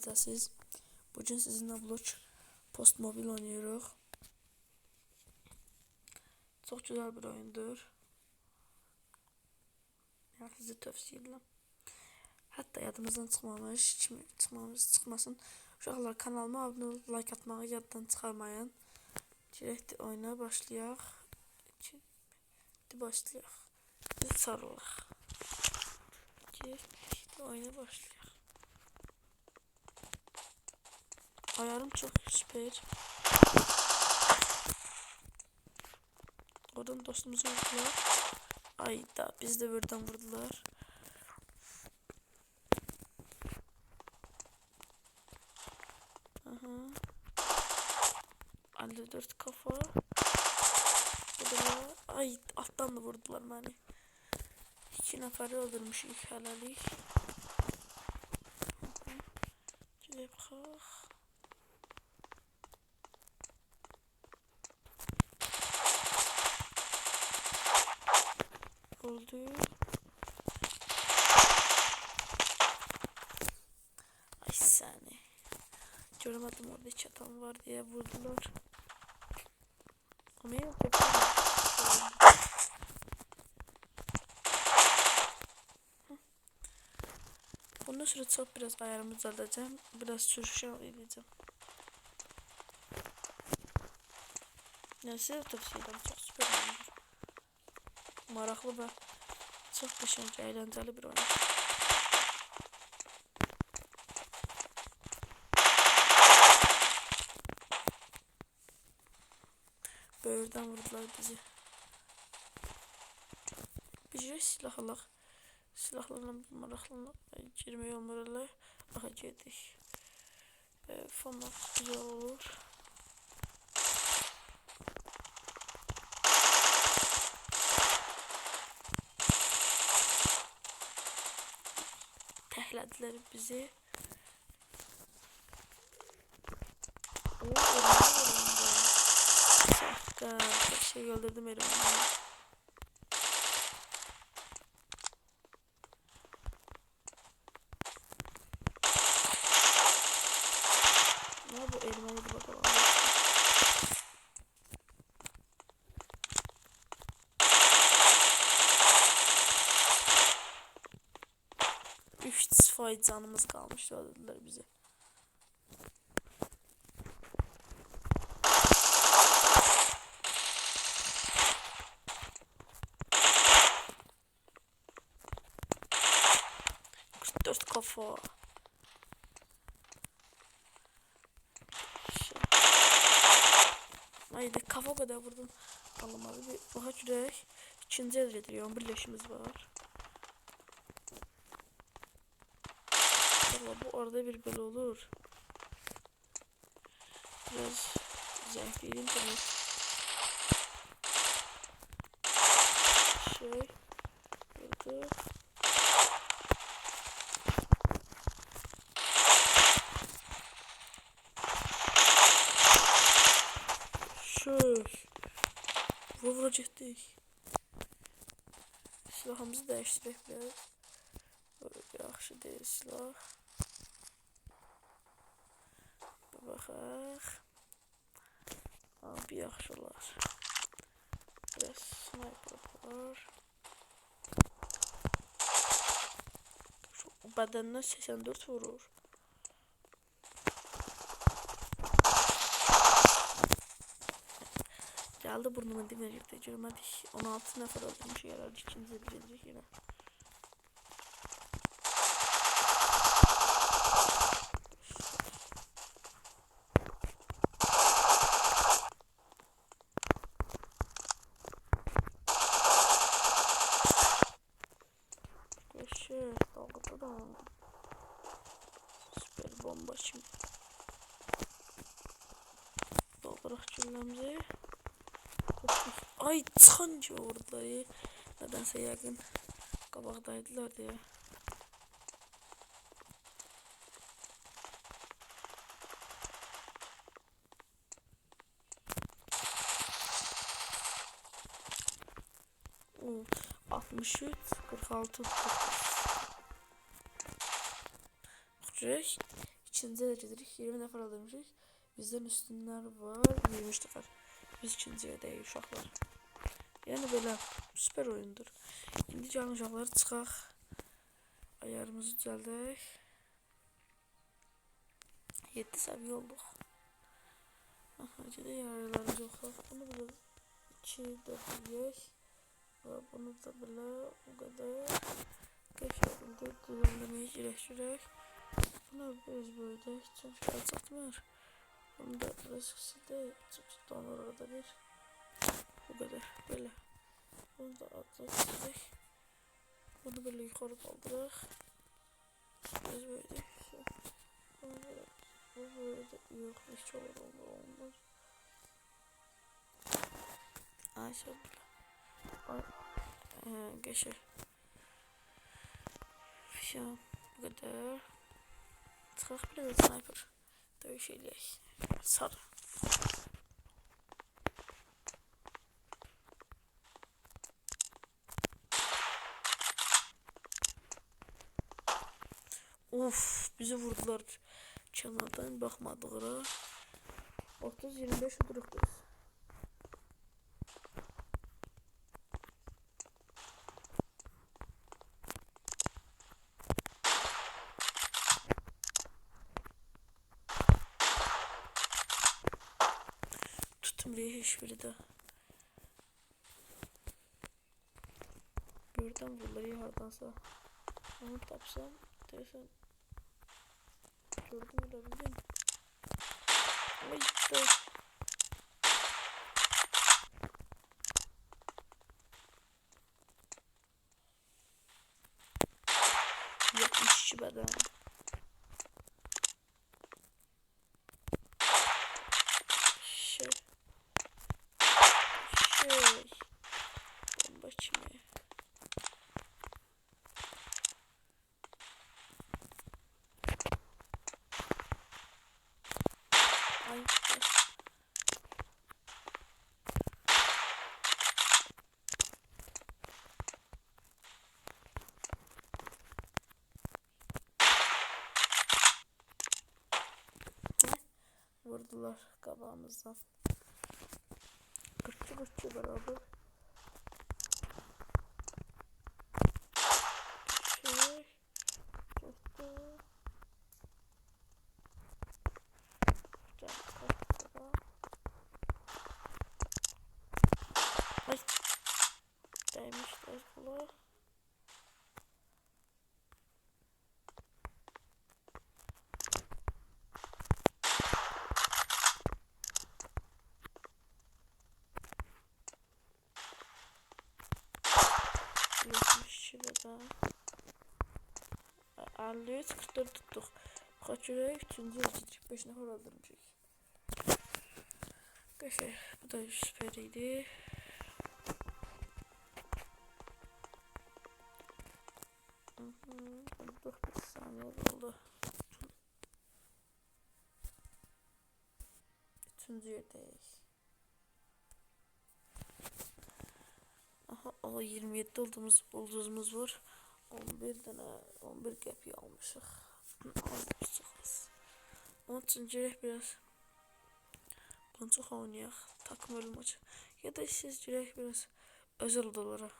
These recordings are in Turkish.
Siz bugün sizinle blok post mobil oynuyoruz. Çok güzel bir oyundur. Yani size tavsiye ederim. Hatta yadımızdan çıkmamış, kim çıkmamış çıkmasın. Uşaqlar kanalıma abone olup like atmağı yaddan çıxarmayın. Direkt oyuna başlayaq. Hadi başlayaq. Biz sarılaq. Direkt oyuna başlayaq. Ayarım çok süper. Oradan dostumuzu vurdular. Ay da biz de buradan vurdular. Aha. 54 kafa. Ay alttan da vurdular beni. İki neferi öldürmüş ilk Oldu. Ay sani. Göremedim orada çatal var diye vurdular. Ama yok. Bundan sonra çok biraz ayarımı düzelteceğim. Biraz sürüş edeceğim. Yani size tavsiye ederim. Çok süper oyundur. Maraklı ve çok qəşəng, eğlenceli bir oyun. Böyürdən vurdular bizi. Bir silah alaq. Silahlarla maraqlı girmək olmur elə. Gedik. E, format güzel olur. Bizi. O, elime vuruldu. Şaka. Bir şey öldürdüm elimden. 3 sıfır canımız kalmıştı öldürdüler bizi. Dört kafa. Şey. Haydi kafa kadar vurdum. Alamadı bir. Aha cürek. İkinci elde ediyorum. Bir var. Valla bu arada bir böyle olur. Biraz zevkliyim tabii. Şey. Burada. Şöyle. Vuracaktık. Silahımızı değiştirek biraz. Yaxşı deyil silah. Baxaq. Abi yaxşı olar. Biraz sniper var. Şu bədəndən 84 vurur. Geldi burnumun dibine girdi. Görmedik. 16 nefer öldürmüş herhalde. İkinci birinci yine. Ay çıxanca orada ya. Nədənsə yəqin qabaqdaydılar deyə. O 63 46 Görək ikinci ele gedirik. 20 nəfər aldırmışıq. Bizdən üstünlər var. 23 nəfər. Biz ikinci yerdəyik uşaqlar. Yəni belə süper oyundur. İndi gəlin uşaqlar çıxaq. Ayarımızı düzəldək. 7 səviyyə olduq. Aha, gedək ayarlarımızı oxuyaq. Bunu belə 2 dəqiqək. Və bunu da belə o qədər qəşəngdə düzənləməyə girək görək. Buna biraz böyüdək. Çünki çatmır. Bunu da riskisi deyil. Çünki donur orada bir. Bu kadar. Böyle. Bunu da atlatacak. Bunu böyle yukarı kaldırır. Biraz böyle. Bunu böyle. Bu böyle de yok. Hiç olur olur olmaz. Ayşe Ay. Ee, geçer. Все. Bu kadar. Çıkak bir de sniper. Dövüş eləyək. Of bizi vurdular. Kenardan bakmadıqlara. 30-25 duruq biz. Tutmuyor hiçbiri de. Buradan vurulur hardansa. Onu tapsam dersen gördüm olabilir. Ama işte. Yetmiş beden. Şey. Vurdular kabağımızdan. Kırçı kırçı beraber. 53 44 tuttuk. Kaç liraya? Üçüncü yılcık. Beş nefer öldürmüşük. Geçer. Bu da süperiydi. Hı, 49 saniye kaldı. Üçüncü yerdeyiz. Aha, o 27 olduğumuz olduğumuz var. 11 tane 11 kapıyı almışıq. Az bir çox az. Onun üçün girək biraz çox oynayaq. Takım ölüm maçı. Ya da siz girək biraz özel odalara.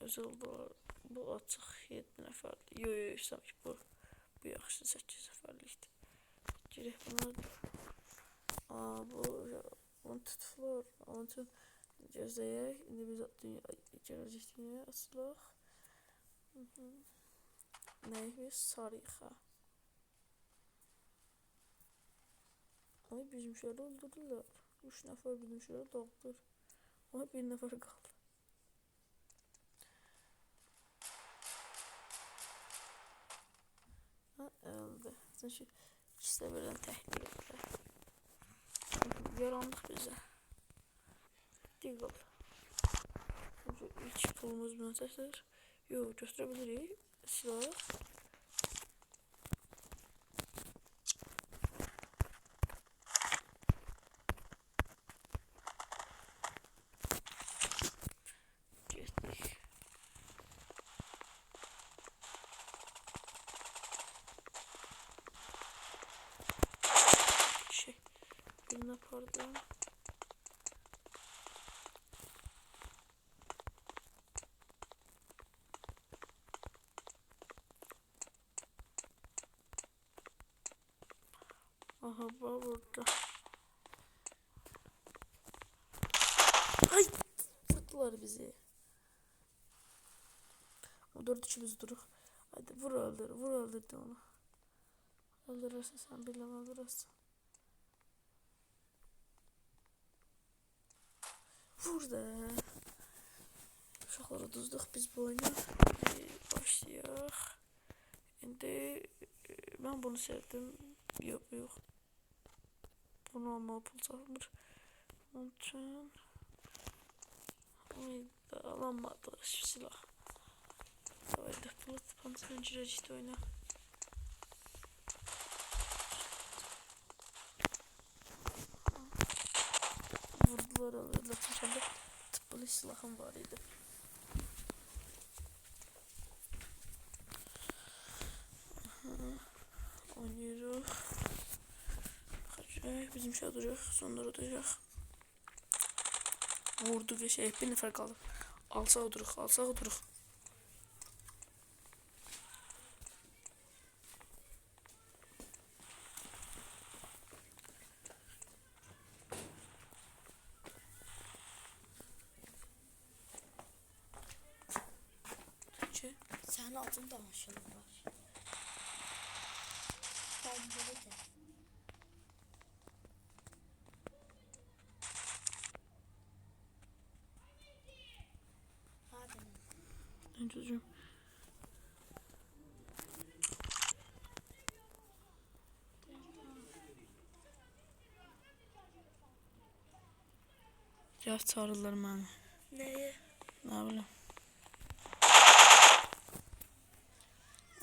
Özel odalar bu açıq 7 nəfər. Yo yo sanki bu bu yaxşı 8 nəfərlikdir. Girək buna. Aa bu bunu tutulur. Onun üçün gözləyək. İndi biz dünya gələcək dünyaya açılaq. Neymiş? Sarıxa. Ay bizim şöyle öldürdüler. Üç nefer bizim şöyle doğdular. Ay bir nefer kaldı. Ha öldü. Şu ikisi de birden tehdit ettiler. Yarandık bize. Diggle. Çünkü hiç pulumuz buna Yo gösterebilirim. Silah. Şey. Bilmem pardon. Burada. Ay vurdular bizi. O dört üçümüz duruk. Hadi vur öldür, vur öldürdü onu. Öldürürsün sen bilmem öldürürsün. Vur da. Uşaqları duzduk biz bu oyunu. Ee, başlayaq. İndi e, ben bunu sevdim. Yok yok. Bunu ama Apple alır. Mountain. Bunu da alamadı şu silah. Haydi Bulut Pantheon Ciracit oyna. Vurdular alırlar. Tıpalı silahım var idi. Bizim şey duracak. Sonları duracak. Vurdu ve şey bir nefer kaldı. Alsa oturuk, alsa oturuk. Şey, Sənin altında maşın var. Bende de. Hadi. Ben çocuğum. Ya çağırırlar beni. Neyi? Ne bileyim.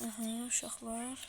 Aha uşaqlar.